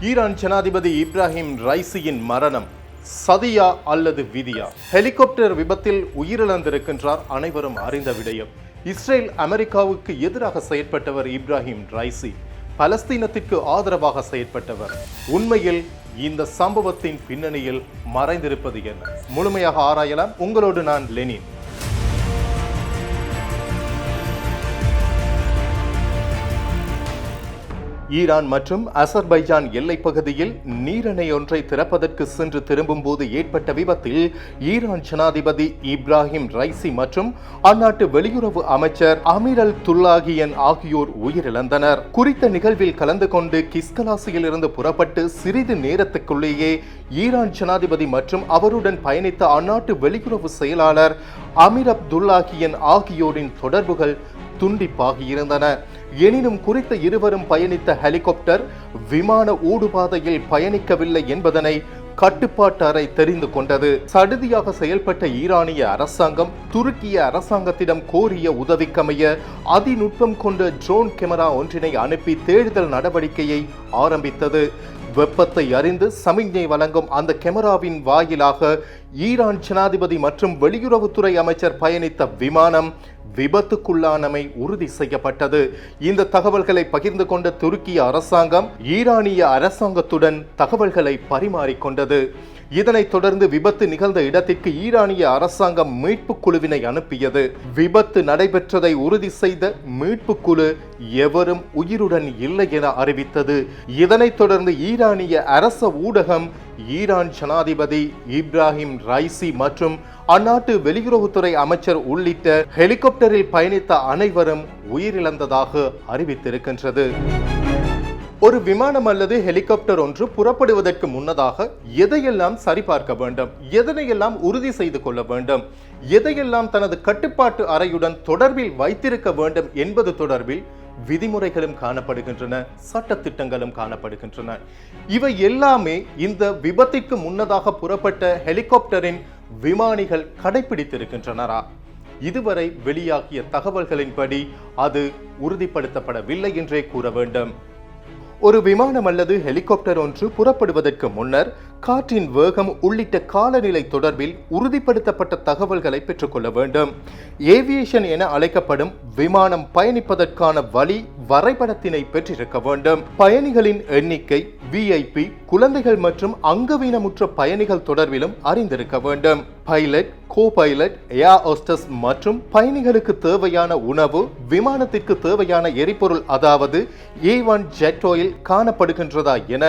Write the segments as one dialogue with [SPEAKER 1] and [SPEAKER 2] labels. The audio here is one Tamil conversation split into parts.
[SPEAKER 1] ஈரான் ஜனாதிபதி இப்ராஹிம் ரைசியின் மரணம் சதியா அல்லது விதியா? ஹெலிகாப்டர் விபத்தில் உயிரிழந்திருக்கின்றார் அனைவரும் அறிந்த விடயம். இஸ்ரேல் அமெரிக்காவுக்கு எதிராக செயற்பட்டவர் இப்ராஹிம் ரைசி பலஸ்தீனத்திற்கு ஆதரவாக செயற்பட்டவர். உண்மையில் இந்த சம்பவத்தின் பின்னணியில் மறைந்திருப்பது என்ன? முழுமையாக ஆராயலாம். உங்களோடு நான் லெனின். ஈரான் மற்றும் அசர்பைஜான் எல்லைப் பகுதியில் நீரணை ஒன்றை திறப்பதற்கு சென்று திரும்பும்போது ஏற்பட்ட விபத்தில் ஈரான் ஜனாதிபதி இப்ராஹிம் ரைசி மற்றும் அந்நாட்டு வெளியுறவு அமைச்சர் அமீர் அல் துல்லாகியன் ஆகியோர் உயிரிழந்தனர். குறித்த நிகழ்வில் கலந்து கொண்டு கிஸ்கலாசியில் இருந்து புறப்பட்டு சிறிது நேரத்துக்குள்ளேயே ஈரான் ஜனாதிபதி மற்றும் அவருடன் பயணித்த அந்நாட்டு வெளியுறவு செயலாளர் அமீர் அப்துல்லாகியன் ஆகியோரின் தொடர்புகள் துண்டிப்பாகியிருந்தன. எனினும் குறித்த இருவரும் பயணித்த ஹெலிகாப்டர் விமான ஊடுபாதையில் பயணிக்கவில்லை என்பதனை கட்டுப்பாட்டு அறை தெரிந்து கொண்டது. சடுதியாக செயல்பட்ட ஈரானிய அரசாங்கம் துருக்கிய அரசாங்கத்திடம் கோரிய உதவிக்கமைய அதிநுட்பம் கொண்ட ட்ரோன் கேமரா ஒன்றினை அனுப்பி தேடுதல் நடவடிக்கையை ஆரம்பித்தது. வெப்பத்தை அறிந்து சமிஞ்ஞை வழங்கும் அந்த கேமராவின் வாயிலாக ஈரான் ஜனாதிபதி மற்றும் வெளியுறவுத்துறை அமைச்சர் பயணித்த விமானம் விபத்துக்குள்ளானமை உறுதி செய்யப்பட்டது. இந்த தகவல்களை பகிர்ந்து கொண்ட துருக்கிய அரசாங்கம் ஈரானிய அரசாங்கத்துடன் தகவல்களை பரிமாறிக்கொண்டது. இதனைத் தொடர்ந்து விபத்து நிகழ்ந்த இடத்திற்கு ஈரானிய அரசாங்கம் மீட்பு குழுவினை அனுப்பியது. விபத்து நடைபெற்றதை உறுதி செய்த மீட்பு குழு எவரும் உயிருடன் இல்லை என அறிவித்தது. இதனைத் தொடர்ந்து ஈரானிய அரச ஊடகம் ஈரான் ஜனாதிபதி இப்ராஹிம் ரைசி மற்றும் அந்நாட்டு வெளியுறவுத்துறை அமைச்சர் உள்ளிட்ட ஹெலிகாப்டரில் பயணித்த அனைவரும் உயிரிழந்ததாக அறிவித்திருக்கின்றது. ஒரு விமானம் அல்லது ஹெலிகாப்டர் ஒன்று புறப்படுவதற்கு முன்னதாக எதையெல்லாம் சரிபார்க்க வேண்டும்? எதனையெல்லாம் உறுதி செய்து கொள்ள வேண்டும்? எதையெல்லாம் தனது கட்டுப்பாட்டு அறையுடன் தொடர்பில் வைத்திருக்க வேண்டும் என்பது தொடர்பில் விதிமுறைகளும் காணப்படுகின்றன சட்டத்திட்டங்களும் காணப்படுகின்றன. இவை எல்லாமே இந்த விபத்திற்கு முன்னதாக புறப்பட்ட ஹெலிகாப்டரின் விமானிகள் கடைபிடித்திருக்கின்றனரா இதுவரை வெளியாகிய தகவல்களின்படி அது உறுதிப்படுத்தப்படவில்லை என்றே கூற வேண்டும். ஒரு விமானம் அல்லது ஹெலிகாப்டர் ஒன்று புறப்படுவதற்கு முன்னர் காற்றின் வேகம் உள்ளிட்ட காலநிலை தொடர்பில் உறுதிப்படுத்தப்பட்ட தகவல்களை பெற்றுக்கொள்ள வேண்டும். ஏவியேஷன் என அழைக்கப்படும் விமானம் பயணிப்பதற்கான வழி வரைபடத்தினை பெற்றிருக்க வேண்டும். பயணிகளின் எண்ணிக்கை விஐபி குழந்தைகள் மற்றும் அங்கவீனமுற்ற பயணிகள் தொடர்பிலும் அறிந்திருக்க வேண்டும். Pilot co pilot air hostess மற்றும் பயணிகளுக்கு தேவையான உணவு விமானத்திற்கு தேவையான எரிபொருள் அதாவது ஏ ஒன் ஜெட் ஆயில் காணப்படுகின்றதா என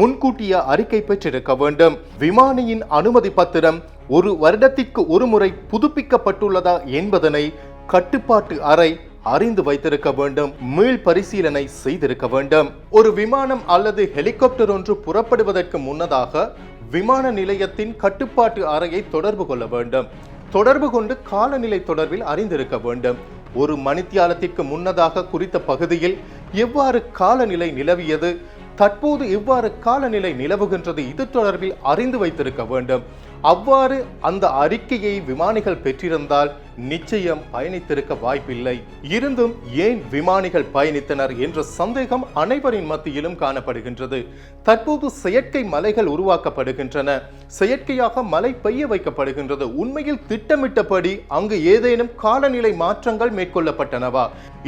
[SPEAKER 1] முன்கூட்டிய அறிக்கை பெற்றிருக்க வேண்டும். விமானியின் அனுமதி பத்திரம் ஒரு வருடத்திற்கு ஒருமுறை புதுப்பிக்கப்பட்டுள்ளதா என்பதனை கட்டுப்பாட்டு அறை அறிந்து வைத்திருக்க வேண்டும் மீள் பரிசீலனை செய்திருக்க வேண்டும். ஒரு விமானம் அல்லது ஹெலிகாப்டர் ஒன்று புறப்படுவதற்கு முன்னதாக விமான நிலையத்தின் கட்டுப்பாட்டு அறையை தொடர்பு கொள்ள வேண்டும். தொடர்பு கொண்டு காலநிலை தொடர்பில் அறிந்திருக்க வேண்டும். ஒரு மணித்தியாலத்திற்கு முன்னதாக குறித்த பகுதியில் எவ்வாறு காலநிலை நிலவியது தற்போது எவ்வாறு காலநிலை நிலவுகின்றது இது தொடர்பில் அறிந்து வைத்திருக்க வேண்டும். அவ்வாறு அந்த அறிக்கையை விமானிகள் பெற்றிருந்தால் நிச்சயம் பயணித்திருக்க வாய்ப்பில்லை. இருந்தும் ஏன் விமானிகள் பயணித்தனர் என்ற சந்தேகம் அனைவரின் மத்தியிலும் காணப்படுகின்றது. தற்போது செயற்கை மலைகள் உருவாக்கப்படுகின்றன. செயற்கையாக மழை பெய்ய வைக்கப்படுகின்றது. உண்மையில் திட்டமிட்டபடி அங்கு ஏதேனும் காலநிலை மாற்றங்கள் மேற்கொள்ளப்பட்டனவா?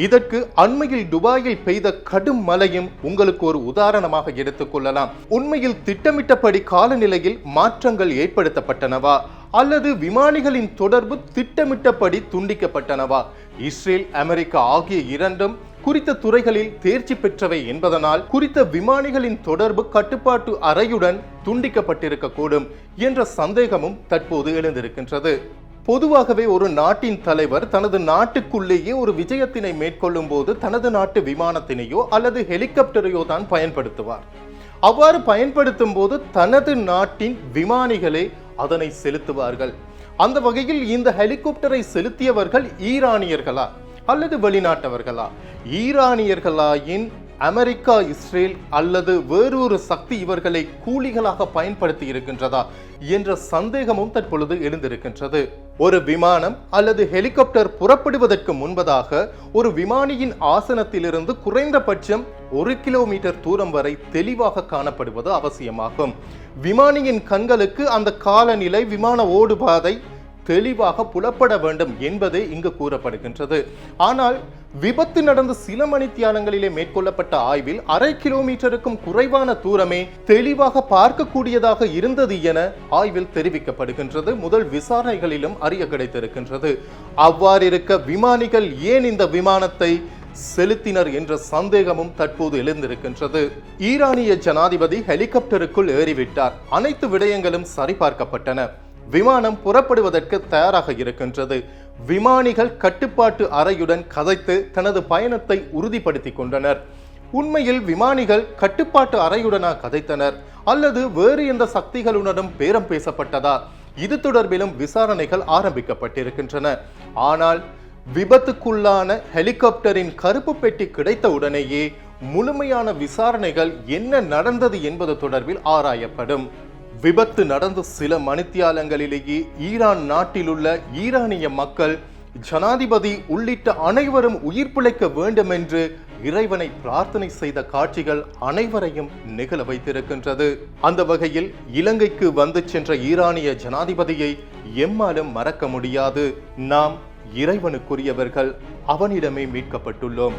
[SPEAKER 1] இதற்கு அண்மையில் துபாயில் பெய்த கடும் மழையும் உங்களுக்கு ஒரு உதாரணமாக எடுத்துக்கொள்ளலாம் உண்மையில் திட்டமிட்டபடி காலநிலையில் மாற்றங்கள் ஏற்படுத்தப்பட்டனவா? அல்லது விமானிகளின் தொடர்பு திட்டமிட்டபடி துண்டிக்கப்பட்டனவா? இஸ்ரேல் அமெரிக்கா ஆகிய இரண்டும் குறித்த துறைகளில் தேர்ச்சி பெற்றவை என்பதனால் குறித்த விமானிகளின் தொடர்பு கட்டுப்பாட்டு அறையுடன் துண்டிக்கப்பட்டிருக்கக்கூடும் என்ற சந்தேகமும் தற்போது எழுந்திருக்கின்றது. பொதுவாகவே ஒரு நாட்டின் தலைவர் தனது நாட்டுக்குள்ளேயே ஒரு விஜயத்தினை மேற்கொள்ளும் போது தனது நாட்டு விமானத்தினையோ அல்லது ஹெலிகாப்டரையோ தான் பயன்படுத்துவார். அவ்வாறு பயன்படுத்தும் போது தனது நாட்டின் விமானிகளே அதனை செலுத்துவார்கள். அந்த வகையில் இந்த ஹெலிகாப்டரை செலுத்தியவர்கள் ஈரானியர்களா அல்லது வெளிநாட்டவர்களா? ஈரானியர்களாயின் அமெரிக்கா இஸ்ரேல் அல்லது வேறொரு சக்தி இவர்களை கூலிகளாக பயன்படுத்தி இருக்கின்றதா என்ற சந்தேகமும் தற்பொழுது எழுந்திருக்கின்றது. ஒரு விமானம் அல்லது ஹெலிகாப்டர் புறப்படுவதற்கு முன்பதாக ஒரு விமானியின் ஆசனத்திலிருந்து குறைந்தபட்சம் ஒரு கிலோமீட்டர் தூரம் வரை தெளிவாக காணப்படுவது அவசியமாகும். விமானியின் கண்களுக்கு அந்த காலநிலை விமான ஓடுபாதை தெளிவாக புலப்பட வேண்டும் என்பதே இங்கு கூறப்படுகின்றது. ஆனால் விபத்து நடந்த சில மணி தியானங்களிலே மேற்கொள்ளப்பட்ட ஆய்வில் அரை கிலோமீட்டருக்கும் குறைவான தூரமே தெளிவாக பார்க்கக்கூடியதாக இருந்தது என ஆய்வில் தெரிவிக்கப்படுகின்றது. முதல் விசாரணைகளிலும் அறிய கிடைத்திருக்கின்றது. அவ்வாறிருக்க விமானிகள் ஏன் இந்த விமானத்தை செலுத்தினர் என்ற சந்தேகமும் தற்போது எழுந்திருக்கின்றது. ஈரானிய ஜனாதிபதி ஹெலிகாப்டருக்குள் ஏறிவிட்டார். அனைத்து விடயங்களும் சரிபார்க்கப்பட்டன. விமானம் புறப்படுவதற்கு தயாராக இருக்கின்றது. விமானிகள் கட்டுப்பாட்டு அறையுடன் கதைத்து தனது பயணத்தை உறுதிப்படுத்திக் கொண்டனர். உண்மையில் விமானிகள் கட்டுப்பாட்டு அறையுடனா கதைத்தனர் அல்லது வேறு எந்த சக்திகளுடனும் பேரம் பேசப்பட்டதா? இது தொடர்பிலும் விசாரணைகள் ஆரம்பிக்கப்பட்டிருக்கின்றன. ஆனால் விபத்துக்குள்ளான ஹெலிகாப்டரின் கருப்பு பெட்டி கிடைத்த உடனேயே முழுமையான விசாரணைகள் என்ன நடந்தது என்பது தொடர்பில் ஆராயப்படும். விபத்து நடந்த சில மணித்தியாலங்களிலேயே ஈரான் நாட்டிலுள்ள ஈரானிய மக்கள் ஜனாதிபதி உள்ளிட்ட அனைவரும் உயிர் பிழைக்க வேண்டும் என்று இறைவனை பிரார்த்தனை செய்த காட்சிகள் அனைவரையும் நிகழ வைத்திருக்கின்றது. அந்த வகையில் இலங்கைக்கு வந்து சென்ற ஈரானிய ஜனாதிபதியை எம்மாலும் மறக்க முடியாது. நாம் இறைவனுக்குரியவர்கள் அவனிடமே மீட்கப்பட்டுள்ளோம்.